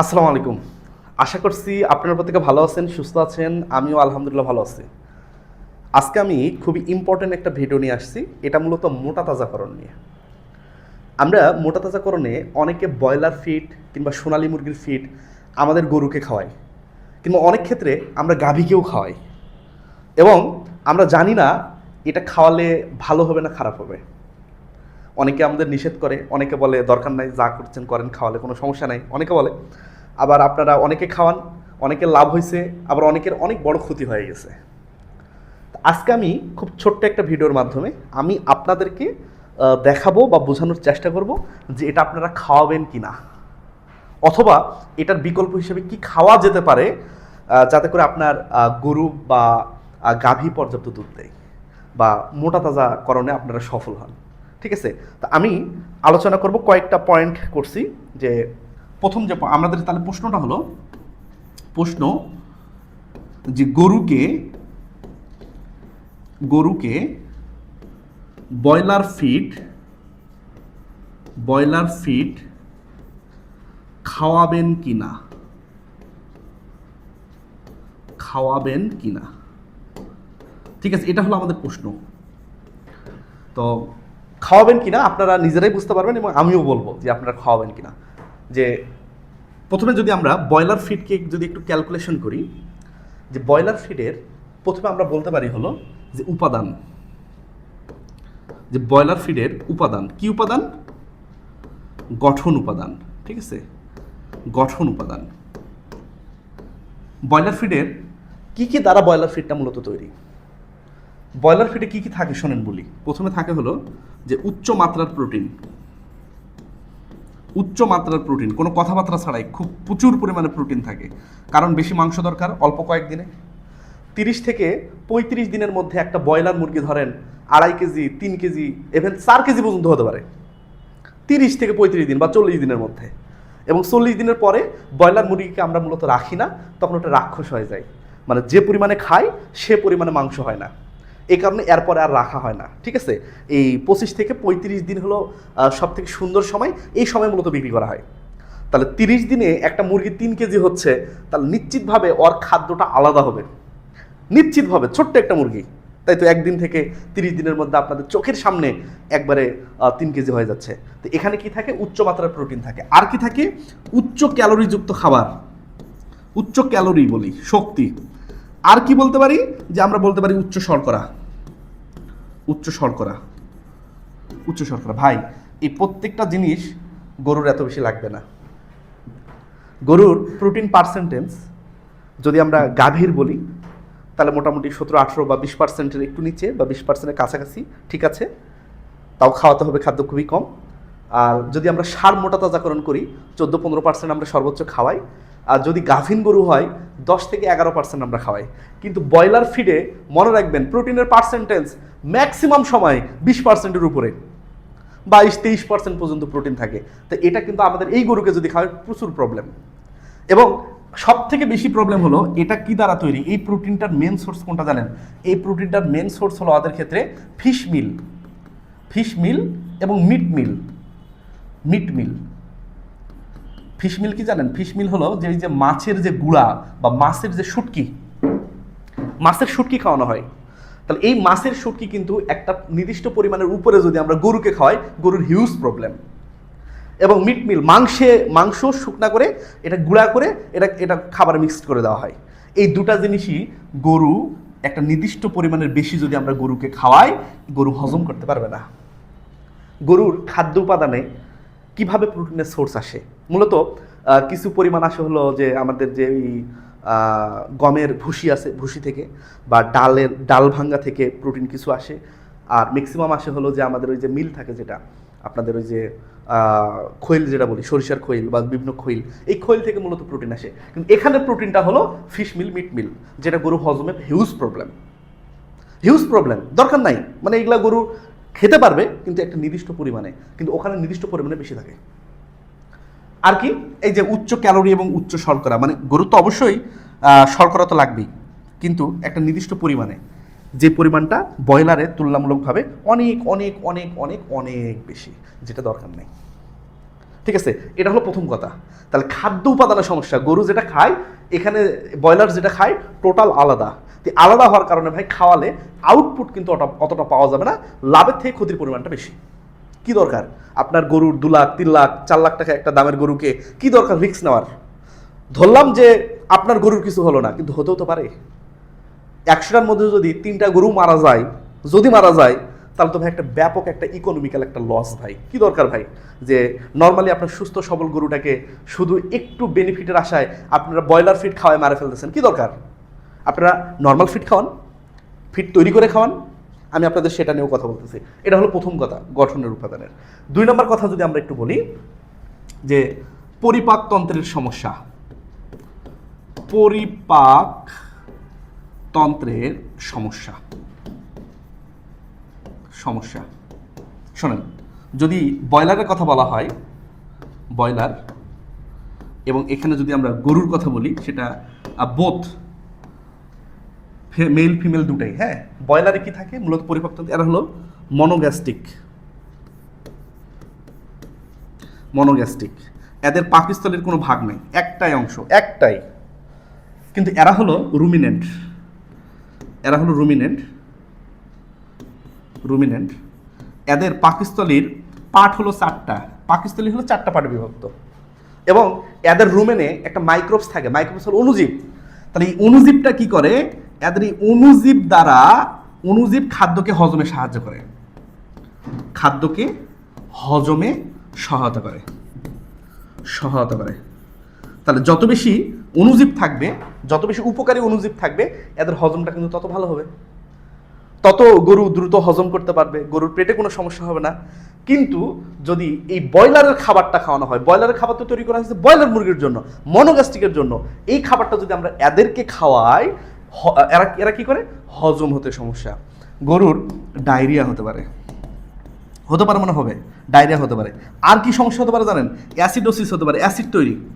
আসসালামু আলাইকুম। আশা করছি আপনার প্রত্যেকে ভালো আছেন, সুস্থ আছেন, আমিও আলহামদুলিল্লাহ ভালো আছি। আজকে আমি খুবই ইম্পর্ট্যান্ট একটা ভিডিও নিয়ে আসছি, এটা মূলত মোটা তাজাকরণ নিয়ে। আমরা মোটা তাজাকরণে অনেকে ব্রয়লার ফিট কিংবা সোনালী মুরগির ফিট আমাদের গরুকে খাওয়াই, কিংবা অনেক ক্ষেত্রে আমরা গাভীকেও খাওয়াই। এবং আমরা জানি না এটা খাওয়ালে ভালো হবে না খারাপ হবে। অনেকে আমাদের নিষেধ করে, অনেকে বলে দরকার নাই, যা করছেন করেন, খাওয়ালে কোনো সমস্যা নাই। অনেকে বলে, আবার আপনারা অনেকে খাওয়ান, অনেকের লাভ হয়েছে আবার অনেকের অনেক বড় ক্ষতি হয়ে গেছে। আজকে আমি খুব ছোট্ট একটা ভিডিওর মাধ্যমে আমি আপনাদেরকে দেখাবো বা বোঝানোর চেষ্টা করব যে এটা আপনারা খাওয়াবেন কি না অথবা এটার বিকল্প হিসেবে কি খাওয়া যেতে পারে যাতে করে আপনার গরু বা গাভী পর্যাপ্ত দুধ দেয় বা মোটা তাজা করণে আপনারা সফল হন। ঠিক আছে? তা আমি আলোচনা করব কয়েকটা পয়েন্ট করছি যে প্রথম যে আমাদের তাহলে প্রশ্নটা হলো, প্রশ্ন যে গরুকে গরুকে ব্রয়লার ফিড ব্রয়লার ফিড খাওয়াবেন কি না খাওয়াবেন কি না ঠিক আছে, এটা হলো আমাদের প্রশ্ন। তো খাওয়াবেন কিনা আপনারা নিজেরাই বুঝতে পারবেন এবং আমিও বলব যে আপনারা খাওয়াবেন কিনা। যে প্রথমে যদি আমরা ব্রয়লার ফিডকে যদি একটু ক্যালকুলেশন করি, যে ব্রয়লার ফিডের প্রথমে আমরা বলতে পারি হলো যে উপাদান। যে ব্রয়লার ফিডের উপাদান। কি উপাদান? গঠন উপাদান। ঠিক আছে? গঠন উপাদান। ব্রয়লার ফিডের কি কি দ্বারা ব্রয়লার ফিডটা মূলত তৈরি? ব্রয়লার ফিডে কি কি থাকে শোনেন বলি। প্রথমে থাকে হলো যে উচ্চ মাত্রার প্রোটিন উচ্চ মাত্রার প্রোটিন কোনো কথাবার্তা ছাড়াই খুব প্রচুর পরিমাণে প্রোটিন থাকে। কারণ বেশি মাংস দরকার অল্প কয়েকদিনে তিরিশ থেকে পঁয়ত্রিশ দিনের মধ্যে একটা ব্রয়লার মুরগি ধরেন আড়াই কেজি, তিন কেজি ইভেন চার কেজি পর্যন্ত হতে পারে। তিরিশ থেকে পঁয়ত্রিশ দিন বা চল্লিশ দিনের মধ্যে। এবং চল্লিশ দিনের পরে ব্রয়লার মুরগিকে আমরা মূলত রাখি না, তখন ওটা রাক্ষস হয়ে যায়। মানে যে পরিমাণে খায়, সে পরিমাণে মাংস হয় না। এই কারণে এরপরে আর রাখা হয় না, ঠিক আছে? এই পঁচিশ থেকে পঁয়ত্রিশ দিন হলো সব থেকে সুন্দর সময়, এই সময় মূলত বিক্রি করা হয়। তাহলে তিরিশ দিনে একটা মুরগি তিন কেজি হচ্ছে, তাহলে নিশ্চিতভাবে ওর খাদ্যটা আলাদা হবে। নিশ্চিতভাবে, ছোট্ট একটা মুরগি। তাই তো একদিন থেকে তিরিশ দিনের মধ্যে আপনাদের চোখের সামনে একবারে তিন কেজি হয়ে যাচ্ছে। তো এখানে কি থাকে? উচ্চ মাত্রার প্রোটিন থাকে। আর কি থাকে? উচ্চ ক্যালোরিযুক্ত খাবার। উচ্চ ক্যালোরি বলি, শক্তি। আর কি বলতে পারি? যে আমরা বলতে পারি উচ্চ শর্করা। উচ্চ শর্করা। উচ্চ শর্করা। ভাই, এই প্রত্যেকটা জিনিস গরুর এত বেশি লাগবে না। গরুর প্রোটিন পার্সেন্টেজ যদি আমরা গাভীর বলি, তাহলে মোটামুটি সতেরো, আঠেরো বা বিশ পার্সেন্টের একটু নিচে বা বিশ পার্সেন্টের কাছাকাছি, ঠিক আছে? তাও খাওয়াতে হবে খাদ্য খুবই কম। আর যদি আমরা সার মোটা তাজাকরণ করি, চোদ্দ, পনেরো পার্সেন্ট আমরা সর্বোচ্চ খাওয়াই আর যদি গাভিন গরু হয়, দশ থেকে এগারো পার্সেন্ট আমরা খাওয়াই। কিন্তু ব্রয়লার ফিডে মনে রাখবেন, প্রোটিনের পার্সেন্টেজ ম্যাক্সিমাম সময় বিশ পার্সেন্টের উপরে। বাইশ, তেইশ পার্সেন্ট পর্যন্ত প্রোটিন থাকে। তো এটা কিন্তু আমাদের এই গরুকে যদি খাওয়ায় প্রচুর প্রবলেম এবং সব থেকে বেশি প্রবলেম হলো, এটা কি দ্বারা তৈরি? এই প্রোটিনটার মেন সোর্স কোনটা জানেন? এই প্রোটিনটার মেন সোর্স হলো আমাদের ক্ষেত্রে ফিশ মিল ফিশ মিল এবং meat meal meat meal fish meal কি জানেন? ফিশমিল হলো যে যে মাছের যে গুঁড়া বা মাছের যে শুটকি, মাছের শুটকি খাওয়ানো হয়। তাহলে এই মাছের শুটকি কিন্তু একটা নির্দিষ্ট পরিমাণের উপরে যদি আমরা গরুকে খাওয়াই, গরুর হিউজ প্রবলেম এবং মিট মিল মাংসে, মাংস শুকনা করে এটা গুঁড়া করে এটা এটা খাবার মিক্সড করে দেওয়া হয়। এই দুটা জিনিসই গরু একটা নির্দিষ্ট পরিমাণের বেশি যদি আমরা গরুকে খাওয়াই, গরু হজম করতে পারবে না। গরুর খাদ্য উপাদানে কীভাবে প্রোটিনের সোর্স আসে? মূলত কিছু পরিমাণ আসে হলো যে আমাদের যে গমের ভুসি আছে, ভুসি থেকে বা ডালের, ডাল ভাঙ্গা থেকে প্রোটিন কিছু আসে। আর ম্যাক্সিমাম আসে হলো যে আমাদের ওই যে মিল থাকে যেটা, আপনাদের ওই যে খৈল যেটা বলি, সরিষার খৈল বা বিভিন্ন খৈল, এই খৈল থেকে মূলত প্রোটিন আসে। কিন্তু এখানে প্রোটিনটা হলো ফিশ মিল মিট মিল যেটা গরু হজমে হিউজ প্রবলেম হিউজ প্রবলেম দরকার নাই। মানে এগুলা গরু খেতে পারবে, কিন্তু একটা নির্দিষ্ট পরিমাণে, কিন্তু ওখানে নির্দিষ্ট পরিমাণে বেশি থাকে। আর কি? এই যে উচ্চ ক্যালোরি এবং উচ্চ শর্করা মানে গরু তো অবশ্যই শর্করা তো লাগবেই, কিন্তু একটা নির্দিষ্ট পরিমাণে। যে পরিমাণটা ব্রয়লারে তুলনামূলকভাবে অনেক অনেক অনেক অনেক অনেক বেশি, যেটা দরকার নেই। ঠিক আছে? এটা হলো প্রথম কথা। তাহলে খাদ্য উপাদানের সমস্যা। গরু যেটা খায়, এখানে ব্রয়লার যেটা খায়, টোটাল আলাদা। আলাদা হওয়ার কারণে ভাই খাওয়ালে আউটপুট কিন্তু অত- অতটা পাওয়া যাবে না, লাভের থেকে ক্ষতির পরিমাণটা বেশি। কি দরকার? আপনার গরুর দু লাখ, তিন লাখ, চার লাখ টাকা একটা দামের গরুকে কি দরকার রিক্স নেওয়ার? ধরলাম যে আপনার গরুর কিছু হলো না, কিন্তু হতেও তো পারে। একশোটার মধ্যে যদি তিনটা গরু মারা যায়, যদি মারা যায়, তাহলে তো ভাই একটা ব্যাপক একটা ইকোনমিক্যাল একটা লস ভাই। কি দরকার ভাই? যে নর্মালি আপনার সুস্থ, সবল গরুটাকে শুধু একটু বেনিফিটের আশায় আপনারা ব্রয়লার ফিড খাওয়ায় মারা ফেলতেছেন, কি দরকার? আপনারা নর্মাল ফিড খাওয়ান ফিড তৈরি করে খাওয়ান, আমি আপনাদের সেটা নিয়েও কথা বলতেছি। এটা হলো প্রথম কথা, গঠনের উপাদানের। দুই নম্বর কথা যদি আমরা একটু বলি, যে পরিপাকতন্ত্রের সমস্যা। পরিপাক তন্ত্রের সমস্যা। সমস্যা। শোনেন, যদি ব্রয়লারের কথা বলা হয়, ব্রয়লার, এবং এখানে যদি আমরা গরুর কথা বলি, সেটা বোথ মেল ফিমেল দুটাই হ্যাঁ? ব্রয়লারে কি থাকে? মূলত পরিপক্তন্ত্র এরা হলো মনোগ্যাস্টিক মনোগ্যাস্টিক এদের পাকিস্তলের কোনো ভাগ নেই, একটাই অংশ, একটাই। কিন্তু এরা হলো রুমিনেন্ট এরা হলো রুমিনেন্ট রুমিনেন্ট এদের পাকিস্তলির পার্ট হলো চারটা। পাকিস্তলি হলো চারটা পার্টে বিভক্ত। এবং এদের রুমেনে একটা মাইক্রোবস থাকে মাইক্রোবস হলো অনুজীব তাহলে এই অনুজীবটা কি করে? এদের এই অণুজীব দ্বারা অনুজীব খাদ্যকে হজমে সাহায্য করে। খাদ্যকে হজমে সহায়তা করে। সহায়তা করে। তাহলে যত বেশি অনুজীব থাকবে, যত বেশি উপকারী অনুজীব থাকবে, এদের হজমটা কিন্তু তত ভালো হবে। তত গরু দ্রুত হজম করতে পারবে, গরুর পেটে কোনো সমস্যা হবে না। কিন্তু যদি এই ব্রয়লারের খাবারটা খাওয়ানো হয়, ব্রয়লারের খাবার তো তৈরি করা হয়েছে ব্রয়লার মুরগির জন্য, মনোগ্যাস্ট্রিকের জন্য, এই খাবারটা যদি আমরা এদেরকে খাওয়াই এরা এরা কি করে? হজম হতে সমস্যা। গরুর ডায়রিয়া হতে পারে। হতে পারে মনে হবে। ডায়রিয়া হতে পারে। আর কি সমস্যা হতে পারে জানেন? অ্যাসিডোসিস হতে পারে। অ্যাসিড তৈরি।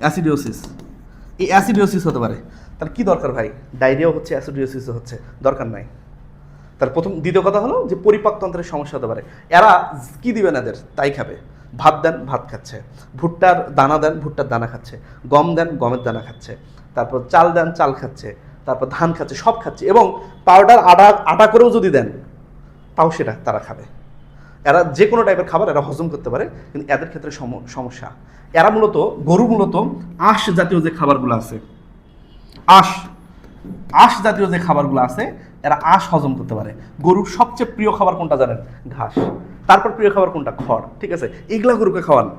অ্যাসিডিওসিস এই অ্যাসিডিওসিস হতে পারে। তার কি দরকার ভাই? ডায়রিয়াও হচ্ছে অ্যাসিডিওসিসও হচ্ছে। দরকার নাই। তার প্রথম, দ্বিতীয় কথা হলো যে পরিপাকতন্ত্রের সমস্যা হতে পারে। এরা কি দিবেন এদের? তাই খাবে। ভাত দেন, ভাত খাচ্ছে। ভুট্টার দানা দেন, ভুট্টার দানা খাচ্ছে। গম দেন, গমের দানা খাচ্ছে। তারপর চাল দেন, চাল খাচ্ছে। তারপর ধান খাচ্ছে, সব খাচ্ছে এবং পাউডার আটা আটা করেও যদি দেন, তাও সেটা তারা খাবে। এরা যে কোনো টাইপের খাবার এরা হজম করতে পারে, কিন্তু এদের ক্ষেত্রে সম- সমস্যা। এরা মূলত, গরু মূলত আঁশ জাতীয় যে খাবারগুলো আছে, আঁশ আঁশ জাতীয় যে খাবারগুলো আছে, এরা আঁশ হজম করতে পারে। গরুর সবচেয়ে প্রিয় খাবার কোনটা জানেন? ঘাস। তারপর প্রিয় খাবার কোনটা? খড়, ঠিক আছে? এগুলা গরুকে খাওয়ান।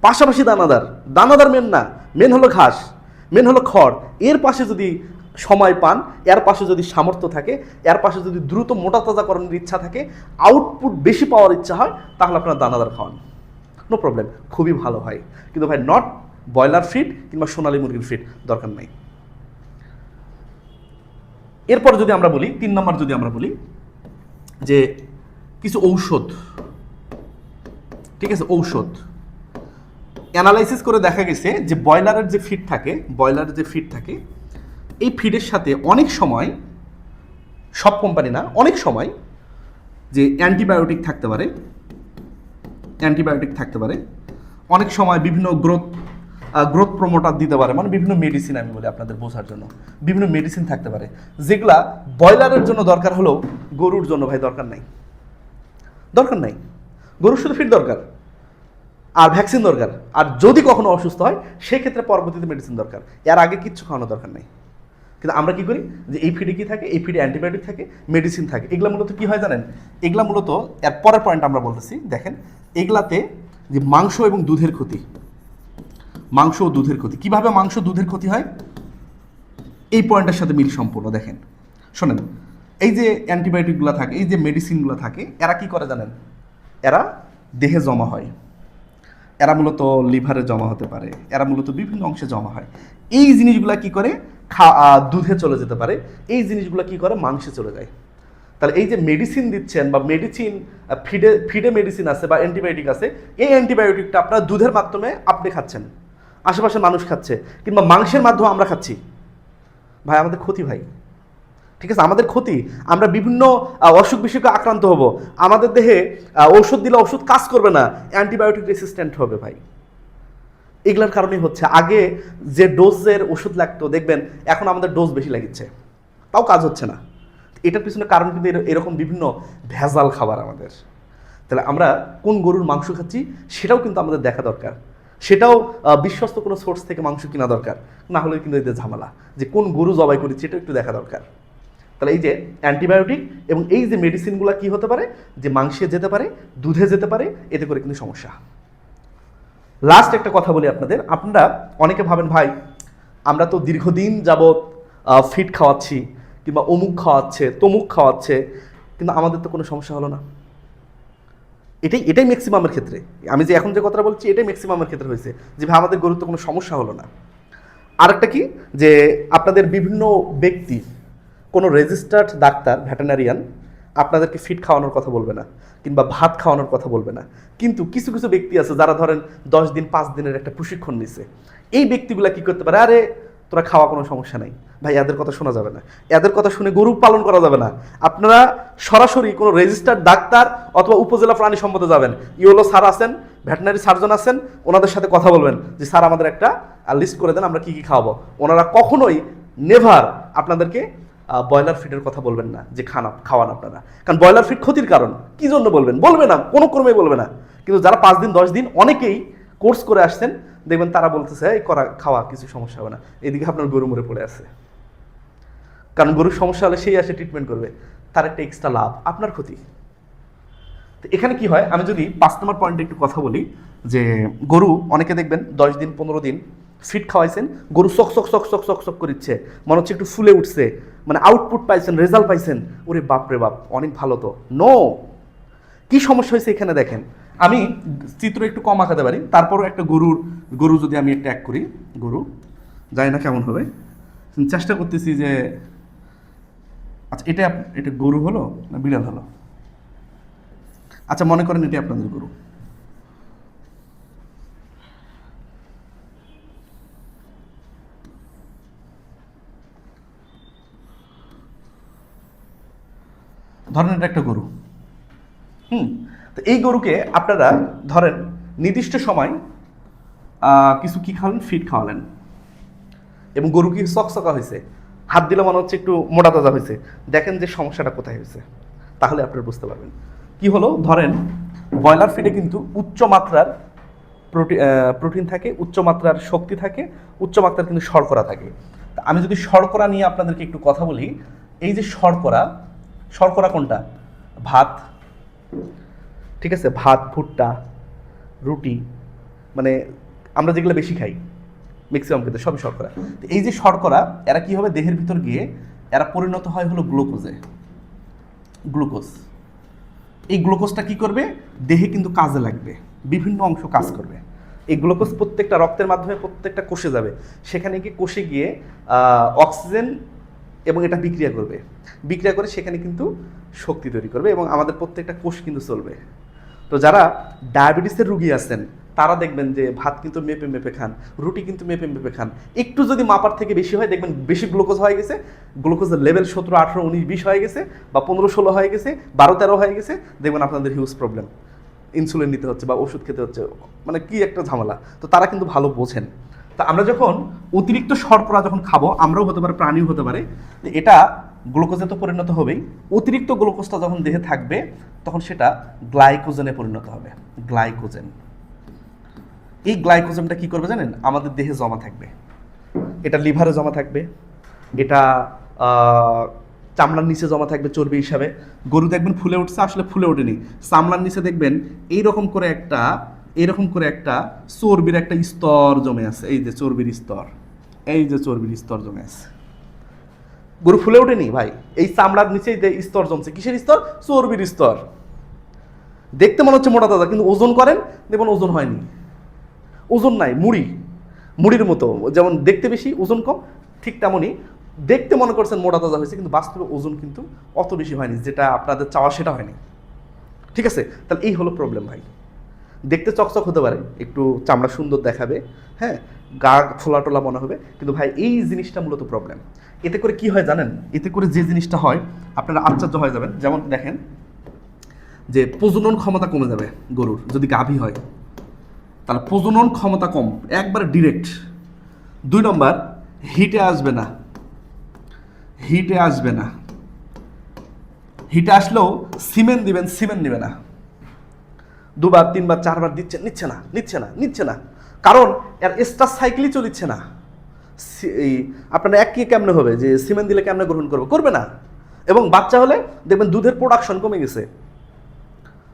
পাশাপাশি দানাদার। দানাদার মেন না মেন হলো ঘাস মেন হলো খড়। এর পাশে যদি সময় পান, এর পাশে যদি সামর্থ্য থাকে, এর পাশে যদি দ্রুত মোটা তাজাকরণের ইচ্ছা থাকে আউটপুট বেশি পাওয়ার ইচ্ছা হয়, তাহলে আপনার দানাদার খাওয়ান। নো প্রবলেম খুবই ভালো হয়। কিন্তু ভাই নট ব্রয়লার ফিড কিংবা সোনালী মুরগির ফিড দরকার নাই। এরপর যদি আমরা বলি, তিন নম্বর যদি আমরা বলি, যে কিছু ঔষধ, ঠিক আছে, ঔষধ। অ্যানালাইসিস করে দেখা গেছে যে ব্রয়লারের যে ফিড থাকে ব্রয়লারের যে ফিড থাকে এই ফিডের সাথে অনেক সময়, সব কোম্পানি না, অনেক সময় যে অ্যান্টিবায়োটিক থাকতে পারে অ্যান্টিবায়োটিক থাকতে পারে, অনেক সময় বিভিন্ন গ্রোথ গ্রোথ প্রমোটার দিতে পারে মানে বিভিন্ন মেডিসিন আমি বলি আপনাদের বোঝার জন্য, বিভিন্ন মেডিসিন থাকতে পারে, যেগুলা ব্রয়লারের জন্য দরকার হলেও গরুর জন্য ভাই দরকার নাই। দরকার নাই। গরুর শুধু ফিট দরকার, আর ভ্যাকসিন দরকার, আর যদি কখনো অসুস্থ হয়, সেক্ষেত্রে পরবর্তীতে মেডিসিন দরকার, এর আগে কিচ্ছু খাওয়ানো দরকার নেই। কিন্তু আমরা কি করি? যে এই ফিডে কি থাকে? এই ফিডে অ্যান্টিবায়োটিক থাকে মেডিসিন থাকে। এগুলো মূলত কি হয় জানেন? এগুলা মূলত, এর পরের পয়েন্ট আমরা বলতেছি, দেখেন, এগুলাতে যে মাংস এবং দুধের ক্ষতি। মাংস ও দুধের ক্ষতি। কীভাবে মাংস দুধের ক্ষতি হয়? এই পয়েন্টের সাথে মিল সম্পূর্ণ, দেখেন। শোনেন, এই যে অ্যান্টিবায়োটিকগুলো থাকে, এই যে মেডিসিনগুলো থাকে, এরা কি করে জানেন? এরা দেহে জমা হয়। এরা মূলত লিভারে জমা হতে পারে। এরা মূলত বিভিন্ন অংশে জমা হয়। এই জিনিসগুলা কি করে? দুধে চলে যেতে পারে। এই জিনিসগুলো কি করে? মাংসে চলে যায়। তাহলে এই যে মেডিসিন দিচ্ছেন বা মেডিসিন ফিডে ফিডে মেডিসিন আছে বা অ্যান্টিবায়োটিক আছে, এই অ্যান্টিবায়োটিকটা আপনার দুধের মাধ্যমে আপনি খাচ্ছেন। আশেপাশে মানুষ খাচ্ছে কিংবা মাংসের মাধ্যমে আমরা খাচ্ছি। ভাই, আমাদের ক্ষতি ভাই। ঠিক আছে? আমাদের ক্ষতি। আমরা বিভিন্ন অসুখ বিসুখে আক্রান্ত হব। আমাদের দেহে ঔষধ দিলে ওষুধ কাজ করবে না। অ্যান্টিবায়োটিক রেসিস্ট্যান্ট হবে ভাই। এগুলোর কারণেই হচ্ছে। আগে যে ডোজের ওষুধ লাগতো, দেখবেন এখন আমাদের ডোজ বেশি লাগিচ্ছে। তাও কাজ হচ্ছে না। এটার পিছনে কারণ কিন্তু এর- এরকম বিভিন্ন ভেজাল খাবার আমাদের। তাহলে আমরা কোন গরুর মাংস খাচ্ছি, সেটাও কিন্তু আমাদের দেখা দরকার। সেটাও বিশ্বস্ত কোনো সোর্স থেকে মাংস কেনা দরকার। না হলে কিন্তু এদের ঝামেলা। যে কোন গরু জবাই করেছি এটা একটু দেখা দরকার। তাহলে এই যে অ্যান্টিবায়োটিক এবং এই যে মেডিসিনগুলো কি হতে পারে? যে মাংসে যেতে পারে, দুধে যেতে পারে, এতে করে কিন্তু সমস্যা। লাস্ট একটা কথা বলি আপনাদের। আপনারা অনেকে ভাবেন, ভাই, আমরা তো দীর্ঘদিন যাবৎ ফিট খাওয়াচ্ছি কিংবা অমুক খাওয়াচ্ছে, তমুক খাওয়াচ্ছে, কিন্তু আমাদের তো কোনো সমস্যা হলো না। এটাই এটাই ম্যাক্সিমামের ক্ষেত্রে। আমি যে এখন যে কথাটা বলছি, এটাই ম্যাক্সিমামের ক্ষেত্রে হয়েছে যে, ভাই, আমাদের গরুর তো কোনো সমস্যা হলো না। আরেকটা কি? যে, আপনাদের বিভিন্ন ব্যক্তি, কোনো রেজিস্টার্ড ডাক্তার ভেটেনারিয়ান আপনাদেরকে ফিট খাওয়ানোর কথা বলবে না। কিংবা ভাত খাওয়ানোর কথা বলবে না। কিন্তু কিছু কিছু ব্যক্তি আছে যারা ধরেন দশ দিন, পাঁচ দিনের একটা প্রশিক্ষণ নিছে। এই ব্যক্তিগুলা কি করতে পারে? আরে, তোরা খাওয়া কোনো সমস্যা নাই। ভাই, এদের কথা শোনা যাবে না। এদের কথা শুনে গরু পালন করা যাবে না। আপনারা সরাসরি কোনো রেজিস্টার্ড ডাক্তার অথবা উপজেলা প্রাণী সম্পদে যাবেন। ইওলো স্যার আছেন ভেটেনারি সার্জন আছেন, ওনাদের সাথে কথা বলবেন যে, স্যার, আমাদের একটা লিস্ট করে দেন, আমরা কি কি খাওয়াবো? ওনারা কখনোই নেভার আপনাদেরকে ব্রয়লার ফিডের কথা বলবেন না, যে খানা খাওয়ান আপনারা। কারণ ব্রয়লার ফিড ক্ষতির কারণ, কি জন্য বলবেন? বলবে না, কোনো ক্রমে বলবে না। কিন্তু যারা পাঁচ দিন, দশ দিন অনেকেই কোর্স করে আসছেন, দেখবেন তারা বলতেছে, এই করা, খাওয়া কিছু সমস্যা হবে না। এদিকে আপনার গরু মরে পড়ে আছে। কারণ গরুর সমস্যা হলে সেই আসে ট্রিটমেন্ট করবে, তার একটা এক্সট্রা লাভ, আপনার ক্ষতি। তো এখানে কি হয়? আমি যদি পাঁচ নম্বর পয়েন্টে একটু কথা বলি, যে গরু অনেকে দেখবেন দশ দিন, পনেরো দিন ফিট খাওয়াইছেন, গরু চক চক চক চক চক চক করিচ্ছে। মনে হচ্ছে একটু ফুলে উঠছে। মানে আউটপুট পাইছেন রেজাল্ট পাইছেন। ওরে বাপ রে বাপ, অনেক ভালো তো। নো কি সমস্যা হয়েছে এখানে দেখেন? আমি চিত্র একটু কম আঁকাতে পারি। তারপরও একটা গরুর, গরু যদি আমি এক করি, গরু, জানি না কেমন হবে। চেষ্টা করতেছি যে আচ্ছা এটা এটা গরু হলো না বিড়াল হলো? আচ্ছা মনে করেন এটি আপনাদের গরু। ধরেন এটা একটা গরু। হুম? তো এই গরুকে আপনারা ধরেন নির্দিষ্ট সময় কিছু কি খাওয়ালেন? ফিট খাওয়ালেন। এবং গরু কি চকচকা হয়েছে। হাত দিলে মনে হচ্ছে একটু মোটা তাজা হয়েছে। দেখেন যে সমস্যাটা কোথায় হয়েছে। তাহলে আপনারা বুঝতে পারবেন। কি হলো? ধরেন ব্রয়লার ফিডে কিন্তু উচ্চ মাত্রার প্রোটিন থাকে, উচ্চ মাত্রার শক্তি থাকে, উচ্চ মাত্রার কিন্তু শর্করা থাকে। আমি যদি শর্করা নিয়ে আপনাদেরকে একটু কথা বলি, এই যে শর্করা শর্করা কোনটা? ভাত। ঠিক আছে? ভাত, ভুট্টা, রুটি মানে আমরা যেগুলো বেশি খাই ম্যাক্সিমাম ক্ষেত্রে সবই শর্করা। তো এই যে শর্করা, এরা কি হবে? দেহের ভিতর গিয়ে এরা পরিণত হয় হলো গ্লুকোজে। গ্লুকোজ। এই গ্লুকোজটা কি করবে? দেহে কিন্তু কাজে লাগবে। বিভিন্ন অংশ কাজ করবে। এই গ্লুকোজ প্রত্যেকটা রক্তের মাধ্যমে প্রত্যেকটা কোষে যাবে। সেখানে গিয়ে কোষে গিয়ে অক্সিজেন এবং এটা বিক্রিয়া করবে। বিক্রিয়া করে সেখানে কিন্তু শক্তি তৈরি করবে এবং আমাদের প্রত্যেকটা কোষ কিন্তু চলবে। তো যারা ডায়াবেটিসের রুগী আছেন, তারা দেখবেন যে ভাত কিন্তু মেপে মেপে খান, রুটি কিন্তু মেপে মেপে খান। একটু যদি মাপার থেকে বেশি হয়, দেখবেন বেশি গ্লুকোজ হয়ে গেছে। গ্লুকোজের লেভেল সতেরো, আঠেরো, উনিশ, বিশ হয়ে গেছে বা পনেরো, ষোলো হয়ে গেছে, বারো, তেরো হয়ে গেছে, দেখবেন আপনাদের হিউজ প্রবলেম ইনসুলিন নিতে হচ্ছে বা ওষুধ খেতে হচ্ছে। মানে কি একটা ঝামেলা। তো তারা কিন্তু ভালো বোঝেন। তা আমরা যখন অতিরিক্ত শর্করা যখন খাব, আমরাও হতে পারে, প্রাণীও হতে পারে এটা গ্লুকোজে তো পরিণত হবেই। অতিরিক্ত গ্লুকোজটা যখন দেহে থাকবে, তখন সেটা গ্লাইকোজেনে পরিণত হবে। গ্লাইকোজেন। এই গ্লাইকোজেনটা কি করবে জানেন? আমাদের দেহে জমা থাকবে। এটা লিভারে জমা থাকবে। এটা চামড়ার নিচে জমা থাকবে চর্বি হিসাবে। গরু দেখবেন ফুলে উঠছে, আসলে ফুলে ওঠেনি। চামড়ার নিচে দেখবেন এইরকম করে একটা এইরকম করে একটা চর্বির একটা স্তর জমে আছে, এই যে চর্বির স্তর, এই যে চর্বির স্তর জমে আছে। গরু ফুলে ওঠেনি ভাই? এই চামড়ার নিচে যে স্তর জমছে, কিসের স্তর? চর্বির স্তর। দেখতে মনে হচ্ছে মোটা তাজা, কিন্তু ওজন করেন, দেখবেন ওজন হয়নি। ওজন নাই, মুড়ি। মুড়ির মতো, যেমন দেখতে বেশি, ওজন কম, ঠিক তেমনই। দেখতে মনে করছেন মোটা তাজা হয়েছে, কিন্তু বাস্তবে ওজন কিন্তু অত বেশি হয়নি, যেটা আপনাদের চাওয়া সেটা হয়নি। ঠিক আছে? তাহলে এই হলো প্রবলেম ভাই। দেখতে চকচক হতে পারে, একটু চামড়া সুন্দর দেখাবে হ্যাঁ গা ফোলা টোলা মনে হবে, কিন্তু ভাই, এই জিনিসটা মূলত প্রবলেম এতে করে কি হয় জানেন? এতে করে যে জিনিসটা হয়, আপনারা আশ্চর্য হয়ে যাবেন। যেমন দেখেন যে প্রজনন ক্ষমতা কমে যাবে গরুর, যদি গাভী হয়। তাহলে প্রজনন ক্ষমতা কম, একবারে ডিরেক্ট দুই নম্বর, হিটে আসবে না। হিটে আসবে না। হিটে আসলেও সিমেন্ট দিবেন, সিমেন্ট নেবে না। দুবার, তিনবার, চারবার দিচ্ছে, নিচ্ছে না নিচ্ছে না নিচ্ছে না। কারণ এর স্টার সাইকেলই চলিচ্ছে না। এই আপনার এক কি কেমনে হবে? যে সিমেন্ট দিলে কেমনে গ্রহণ করবে? করবে না। এবং বাচ্চা হলে দেখবেন দুধের প্রোডাকশন কমে গেছে।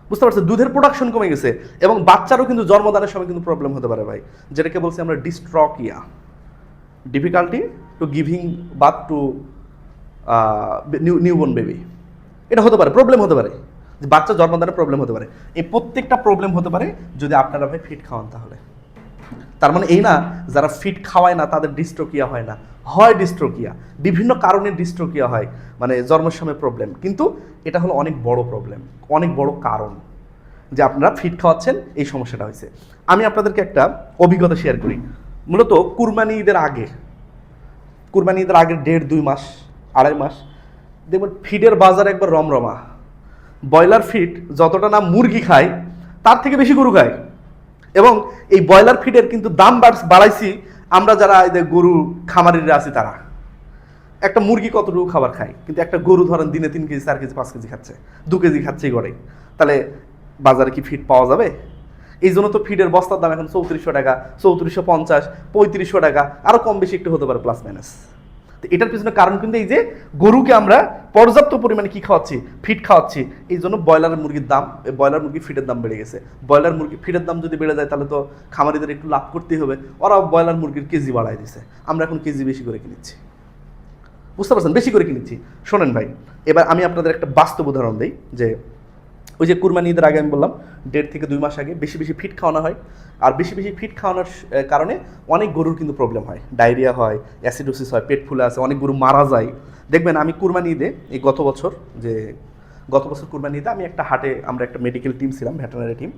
বুঝতে পারছেন? দুধের প্রোডাকশন কমে গেছে। এবং বাচ্চারও কিন্তু জন্মদানের সময় কিন্তু প্রবলেম হতে পারে ভাই। যেটাকে বলছি আমরা dystocia difficulty to giving birth to new newborn baby এটা হতে পারে প্রবলেম হতে পারে। বাচ্চা জন্মদানের প্রবলেম হতে পারে। এই প্রত্যেকটা প্রবলেম হতে পারে যদি আপনারা ভাই ফিট খাওয়ান তাহলে। তার মানে এই না, যারা ফিট খাওয়ায় না, তাদের ডিস্ট্রোকিয়া হয় না। হয় ডিস্ট্রোকিয়া বিভিন্ন কারণে ডিস্ট্রোকিয়া হয় মানে জন্মের সময় প্রবলেম কিন্তু এটা হলো অনেক বড় প্রবলেম অনেক বড় কারণ যে আপনারা ফিট খাওয়াচ্ছেন, এই সমস্যাটা হয়েছে। আমি আপনাদেরকে একটা অভিজ্ঞতা শেয়ার করি। মূলত কুরবানি ঈদের আগে, কুরবানি ঈদের আগে দেড় দুই মাস, আড়াই মাস, দেখবেন ফিডের বাজার একবার রমরমা। ব্রয়লার ফিড যতটা না মুরগি খায়, তার থেকে বেশি গরু খায়। এবং এই ব্রয়লার ফিডের কিন্তু দাম বাড়াইছি আমরা যারা যে গরু খামারিরা আছি তারা। একটা মুরগি কতটুকু খাবার খায়? কিন্তু একটা গরু ধরেন দিনে তিন কেজি, চার কেজি, পাঁচ কেজি খাচ্ছে, দু কেজি খাচ্ছে গড়ে তাহলে বাজারে কি ফিড পাওয়া যাবে? এই জন্য তো ফিডের বস্তার দাম এখন চৌত্রিশশো টাকা, চৌত্রিশশো পঞ্চাশ, পঁয়ত্রিশশো টাকা আরও কম বেশি একটু হতে পারে প্লাস মাইনাস তো এটার পিছনে কারণ কিন্তু এই যে গরুকে আমরা পর্যাপ্ত পরিমাণে কি খাওয়াচ্ছি? ফিড খাওয়াচ্ছি। এই জন্য ব্রয়লার মুরগির দাম ব্রয়লার মুরগি ফিডের দাম বেড়ে গেছে। ব্রয়লার মুরগি ফিটের দাম যদি বেড়ে যায়, তাহলে তো খামারিদের একটু লাভ করতেই হবে। ওরা ব্রয়লার মুরগির কেজি বাড়ায় দিছে। আমরা এখন কেজি বেশি করে কিনেছি। বুঝতে পারছেন? বেশি করে কিনেছি। শোনেন ভাই, এবার আমি আপনাদের একটা বাস্তব উদাহরণ দিই যে ওই যে কুরবানি ঈদের আগে আমি বললাম, দেড় থেকে দুই মাস আগে বেশি বেশি ফিট খাওয়ানো হয়। আর বেশি বেশি ফিট খাওয়ানোর কারণে অনেক গরুর কিন্তু প্রবলেম হয়। ডায়রিয়া হয়, অ্যাসিডোসিস হয়, পেট ফুলে আছে, অনেক গরু মারা যায়। দেখবেন আমি কুরবানি ঈদে এই গত বছর যে, গত বছর কুরবানি ঈদে আমি একটা হাটে আমরা একটা মেডিকেল টিম ছিলাম ভেটেনারি টিম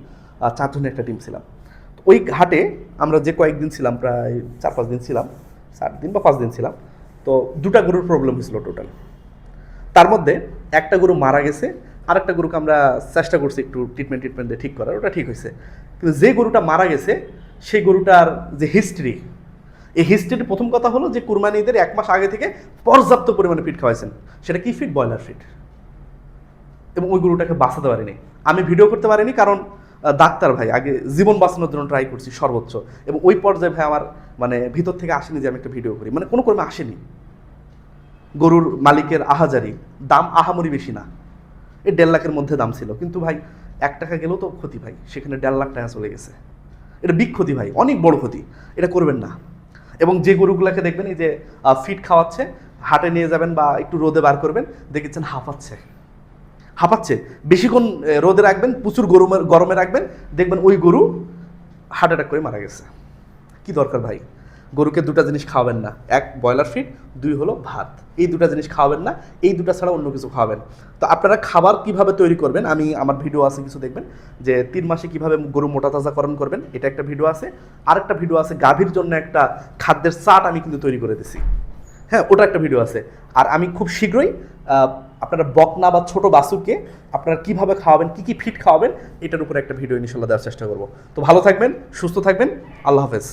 আর চারজনের একটা টিম ছিলাম। ওই হাটে আমরা যে কয়েকদিন ছিলাম, প্রায় চার পাঁচ দিন ছিলাম, চার দিন বা পাঁচ দিন ছিলাম, তো দুটা গরুর প্রবলেম হয়েছিল টোটাল তার মধ্যে একটা গরু মারা গেছে আর একটা গরুকে আমরা চেষ্টা করছি একটু ট্রিটমেন্ট ট্রিটমেন্ট দিয়ে ঠিক করার, ওটা ঠিক হয়েছে। কিন্তু যে গরুটা মারা গেছে, সেই গরুটার যে হিস্ট্রি এই হিস্ট্রির প্রথম কথা হলো যে কুরবানি ঈদের এক মাস আগে থেকে পর্যাপ্ত পরিমাণে ফিট খাওয়াইছেন। সেটা কি ফিট ব্রয়লার ফিট এবং ওই গরুটাকে বাঁচাতে পারিনি। আমি ভিডিও করতে পারিনি, কারণ ডাক্তার ভাই, আগে জীবন বাঁচানোর জন্য ট্রাই করছি সর্বোচ্চ। এবং ওই পর্যায়ে ভাই আমার মানে ভিতর থেকে আসেনি যে আমি একটা ভিডিও করি। মানে কোনো কর্মে আসেনি। গরুর মালিকের আহাজারি। দাম আহামরি বেশি না। এই দেড় লাখের মধ্যে দাম ছিল। কিন্তু ভাই, এক টাকা গেলেও তো ক্ষতি ভাই। সেখানে দেড় লাখ টাকা চলে গেছে। এটা বিগ ক্ষতি ভাই, অনেক বড় ক্ষতি। এটা করবেন না। এবং যে গরুগুলোকে দেখবেন, এই যে ফিট খাওয়াচ্ছে, হাটে নিয়ে যাবেন বা একটু রোদে বার করবেন, দেখেছেন হাঁপাচ্ছে। হাঁপাচ্ছে। বেশিক্ষণ রোদে রাখবেন, প্রচুর গরমে গরমে রাখবেন, দেখবেন ওই গরু হার্ট অ্যাটাক করে মারা গেছে। কি দরকার ভাই? গরুকে দুটা জিনিস খাওয়াবেন না। এক, ব্রয়লার ফিড, দুই হলো ভাত। এই দুটা জিনিস খাওয়াবেন না, এই দুটা ছাড়া অন্য কিছু খাওয়াবেন। তো আপনারা খাবার কীভাবে তৈরি করবেন? আমি আমার ভিডিও আছে কিছু দেখবেন, যে তিন মাসে কীভাবে গরু মোটা তাজাকরণ করবেন, এটা একটা ভিডিও আছে। আরেকটা ভিডিও আছে, গাভীর জন্য একটা খাদ্যের চাট আমি কিন্তু তৈরি করে দিছি। হ্যাঁ ওটা একটা ভিডিও আছে। আর আমি খুব শীঘ্রই আপনারা বকনা বা ছোট বাসুকে আপনারা কীভাবে খাওয়াবেন, কি কি ফিট খাওয়াবেন, এটার উপরে একটা ভিডিও ইনশাল্লাহ দেওয়ার চেষ্টা করব। তো ভালো থাকবেন, সুস্থ থাকবেন, আল্লাহ হাফেজ।